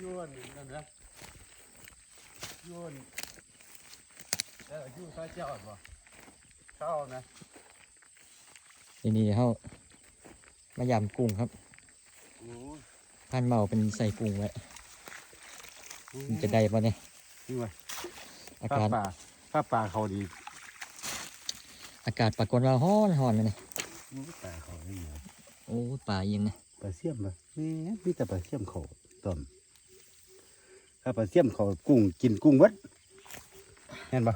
ยวนนั่นนะยวนเอออยู่ใต้เจ้าบ่เข้านะทีนี้เขามายำกุ้งครับโอ้ยพันเมาเป็นใส่กุ้งไว้มันจะได้ปะเนี่ยนี่ไว้อาผ้ากาศป่าผ้าป่าเขาดีอากาศปรากฏว่าฮ้อนฮ้อนเลยเนี่ยมันก็ป่าเขาดีเหรอโอ้ป่าเอียงนะ ปลาเสี่ยมปะแม่มีแต่ปลาเสี่ยมเขาต้มถ้าปลาเสี่ยมเขากุ้งกินกุ้งเวัดเห็นปะ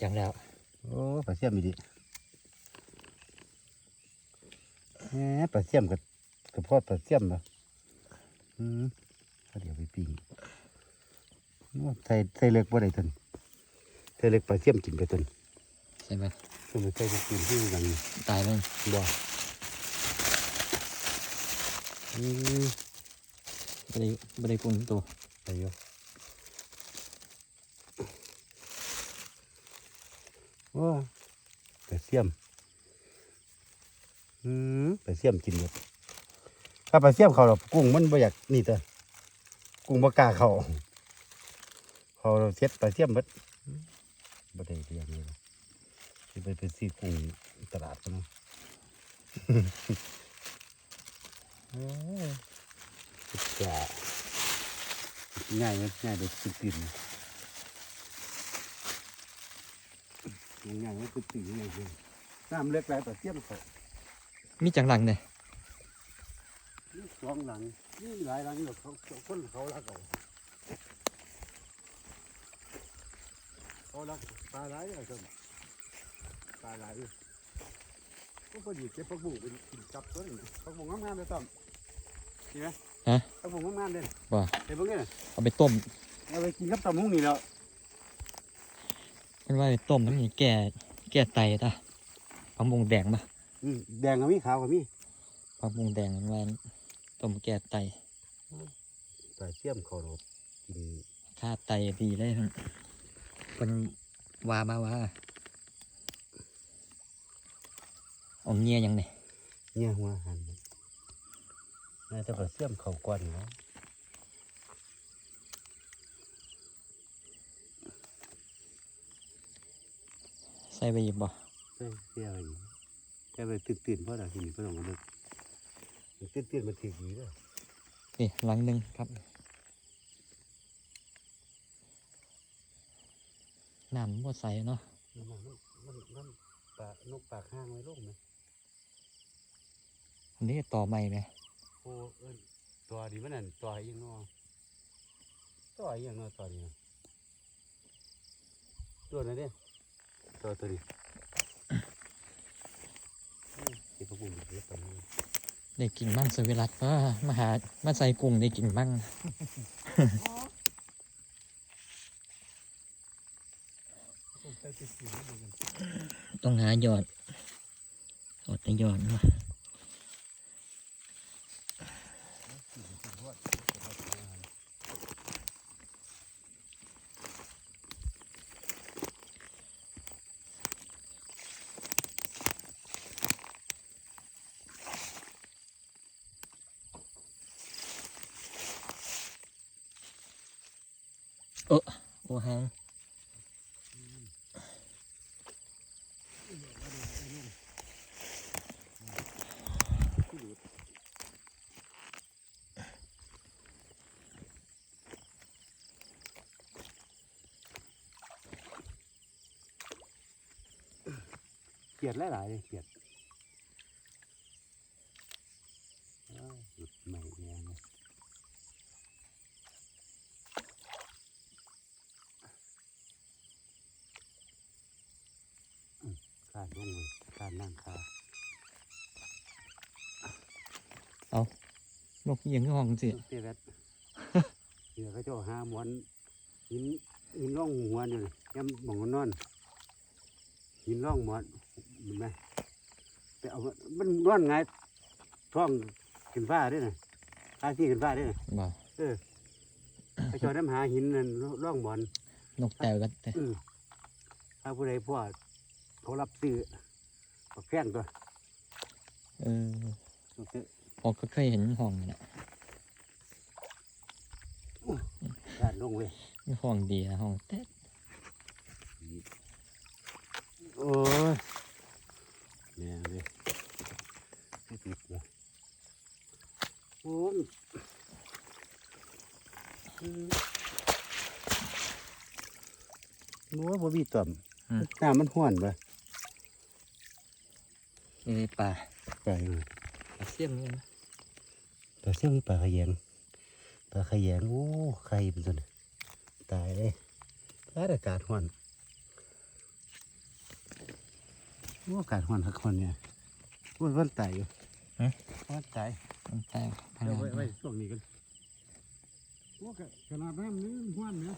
จังแล้วโอ้ปลาเสี่ยมมีดีแหมปลาเสี่ยมกับกับพ่อปลาเสี่ยมปะอืมเอาเดี๋ยวไปปิ้งโอ้ใส่ใส่เล็กบ่ได้ทนใส่เล็กปลาเสี่ยมกินไปทนใช่ไหมสมัยใส่กินที่หลังตายไหมบ่ อืมไม่ได้ไม่ได้กุ้งตัวไปอยู่โอ้ปลาเสี่ยม อืมปลาเสี่ยมกินหมดถ้าปลาเสี่ยมเขาหรอกกุ้งมันบ่อยากนี่เถอะกุ้งบ่กล้าเขาเขาเซ็ตปลาเสี่ยมเบิดบ่ได้เรียงเลยนะสิไปไปซื้อกุ้งตลาดกันเนาะเอ้ย จะง่ายไหมง่ายเด็กตื่นตื่นง่ายไหมตื่นตื่นง่ายเลยน้ำเล็กแล้วแต่เทียมเขามีจังหลังเนี่ยนี่สองหลังนี่หลายหลังเดี๋ยวเขาเขาคนเขารักเอาเขารักปลาหลายเลยครับปลาหลายก็พอดีเก็บผักบุ้งเป็นกินจับตัวนี้ผักบุ้งงามๆเลยต้อม ดีไหมฮะผักบุ้งงามๆเลยว่าเห็นพวกนี้น่ะเอาไปต้ม เอาไปกินกับตำมุ้งนี่แล้วมันว่าไปต้มมันมีแก่แก่ไตตาผักบุงแดงปะอืมแดงก็มีขาวก็มีผักบุงแดงมันว่าต้มแก่ไตแต่เชื่อมเขาเรากินค่าไตดีเลยมันเป็นว่ามาว่าเอาเงี้ยยังเนี่ยเนี่ยหัวหัน น่าจะไปเชื่อมเขาก่อนเนาะใส่ไปหยิบบ่เฮ้ยเสียอะไรอยู่แค่ไปตื่นตื่นๆเพราะอะไรทีนี้เพราะเรามันตื่นตื่นๆมันถือดีเลยนี่หลังหนึ่งครับน้ำบ่ใส่เนาะมันมันมันมันปลานกปากห้างไว้ลงไหมอันนี้ต่อใหม่ไหม โอ้เอิ้นตัวดีมันนั่นตัวอีกเนาะตัวอีกเนาะตัวนี้นะตัวนั้นเด้ตัวตัวนี้อืมเก็บพวกมันเยอะไปนี่ได้กินมั่งสวิรัตว่ามาหามาใส่กุ้งได้กินมั่งต้องหาหยอดหยอดแต่หยอดมา โอ้หาง เขียดหลายๆเลยเขียดอ้าวหยุดใหม่แน่นะอืมขาดลงเลยขาดนั่งขานกเอียงก็ห้องสิเตี้ยแวดเดี๋ยวเขาจะเอาหาหมอนหินหินร่องหัวนี่เลยย้ำหมองมันนอนหินร่องหมอน เห็นไหมแต่เอามามันนอนไงายท้องขึ้นฟ้าด้วยนะอาที่ขึ้นฟ้าด้วยนะบ่เออไปจอดน้ำหาหินนั่นร่องบอลนกแต่ก็แต่อือถ้าผู้ใดพวกเขารับซื้อปักแพงตัวเออเอาเถอะออกก็เคยเห็นห้องนี่แหละด้านลงเว้ยมีห้องดีนะห้องแต๊ดโอ้ยแม่งเลยไม่ติดเลย โอ้ยอืมโอ้ยบ่มีต่อมน้ำมันห้วนปะนี่ในป่าไปเลยปลาเสียมนี่นะปลาเสี่ยงปลาขยงปลาขยงโอ้ไข่เป็นตัวนี้ตายเลยปลาอากาศห้วนโอ้อากาศห้วนทักคนเนี่ยโอ้ยวันตายอยู่วันตายมัน แตกพังเดี๋ยวงาไว้นไว้ช่วงนี้กันโอ้กะขนาดน้ำนี้มันห้วนเนี่ย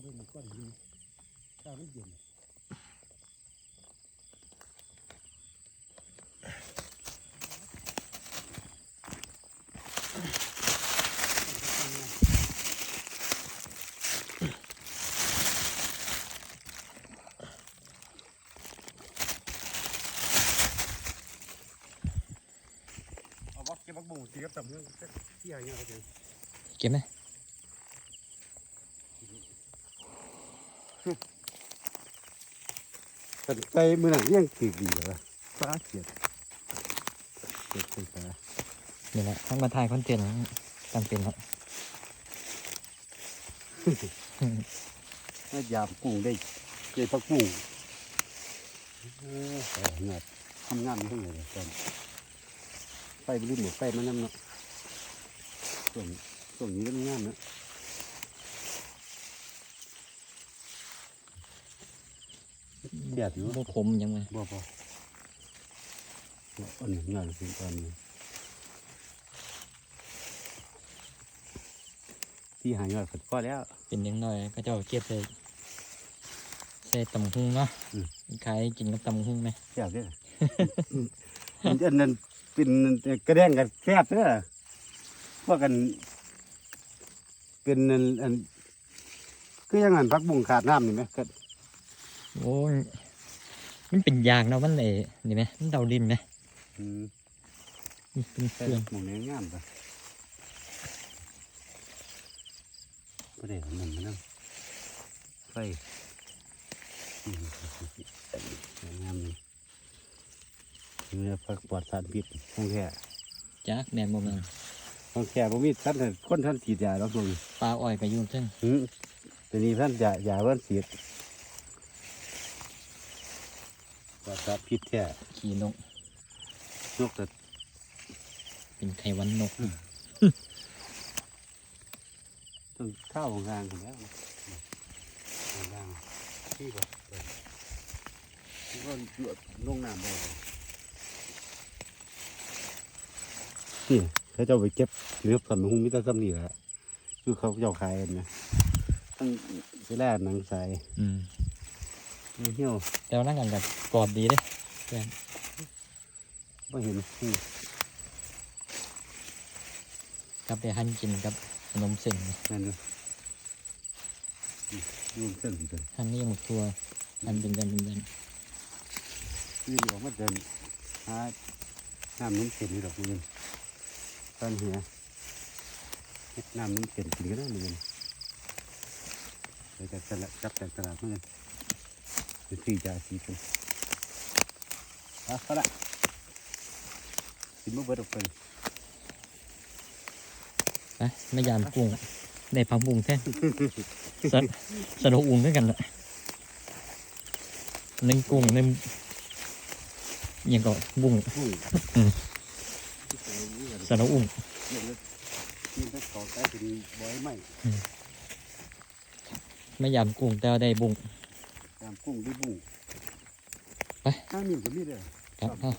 เรื่องมันก้อนหินตามันเย็น เอาบักเก็บบักบุ้งสีกับตำเนื้อที่อะไรเงี้ยเขาจะเก็บไหมแต่ใจมือหนังเลี้ยงถือดีเลยวะปลาเขียดเขียดใส่ปลานี่แหละทั้งมาถ่ายคอนเทนต์จำเป็นครับแม่ยามกุ้งได้เจ็บปลากุ้งเออเอาเงาทำงานทั้เลยตอน ไปบริหมดไปมันน้ำเนาะส่วนส่วนนี้ก็มีงานเนาะแดดอยู่พวกผมยังไงบ่บ่อันนี้งานเป็นตอนนี้ที่หายอดฝนพอแล้ว เป็นอยังน้อยก็เจ้าเก็บใส่ใส่ตำหุงเนาะอืมขายกินกับตำหุงไหมแซ่บเด้อมันอันนั้น เป็นกระแดงกันแซ่บเด้อพวกกันเป็นอันอันคือยังไงพักบุ้งขาดน้ำนี่ไหมก็โอ้ยมันเป็นยางเนาะมันเลยนี่ไหมมันเดาดินไหมอืมนี่เป็นเคใส่รื่องหมูเนื้องามปะประเดี๋ยวมันมันนั่งไฟอืมงามนี่ เนื้อผักปลอดสารพิษของแท้จ้าแมนโมเมนของแท้บ่มีท่านคนท่านฉีดยาแล้วตรงปลาอ้อยไปอยุ่งซึ่งอืมตัวนี้ท่านยายาเพิ่นฉีดปลอดสารพิษแท้ขี่นกนกแต่เป็นไขหวันนกต้องข้าวของกลางของแล้วของกลางที่บ่เปิดที่ก็ลงน้ำบ่ เลยนี่เขาเจ้าไปเก็บเนื้อสันหุงมิตรซ้ำนี่แหละคือเขาเจ้าขายกันนะตั้งเวลาหนังใสอืมเหี่ยวแต่ว่านั่งกันกับกรอบดีเด้แฟนไม่เห็นอืมกลับไปหั่นกินกับขนมเส้นนี่นั่นเลยยืนเส้นเลยหั่นนี่หมกทัวหั่นเป็นยันเป็นยันยืนออกมาเดินหาน้ำน้ำเข็นนี่ดอกมือ ตอนเหียเฮ็ดน้ำน้ำเข็นกินก็ได้มือเราจะสลัดจับจากตลาดมือเป็นสี่จ่าสี่คนเอาเขาละกินมื่อเบิดออกไปไปไม่ยามกุ้งได้พังบุ้งแท้สะสะดกอุ่งด้วยกันละหนึ่งกุ้งหนึ่งอิหยังก็บุ้งอุ้ยอืมที่ใส่นี่กันสะดกอุ่งเดี๋ยวแล้วกินไปต่อใต้เป็นบ่อยไหมไม่ยามกุ้งแต่ว่าได้บุ้งตามกุ้งด้วยบุ้งไปข้างนี้ก็มีเด้อครับเอา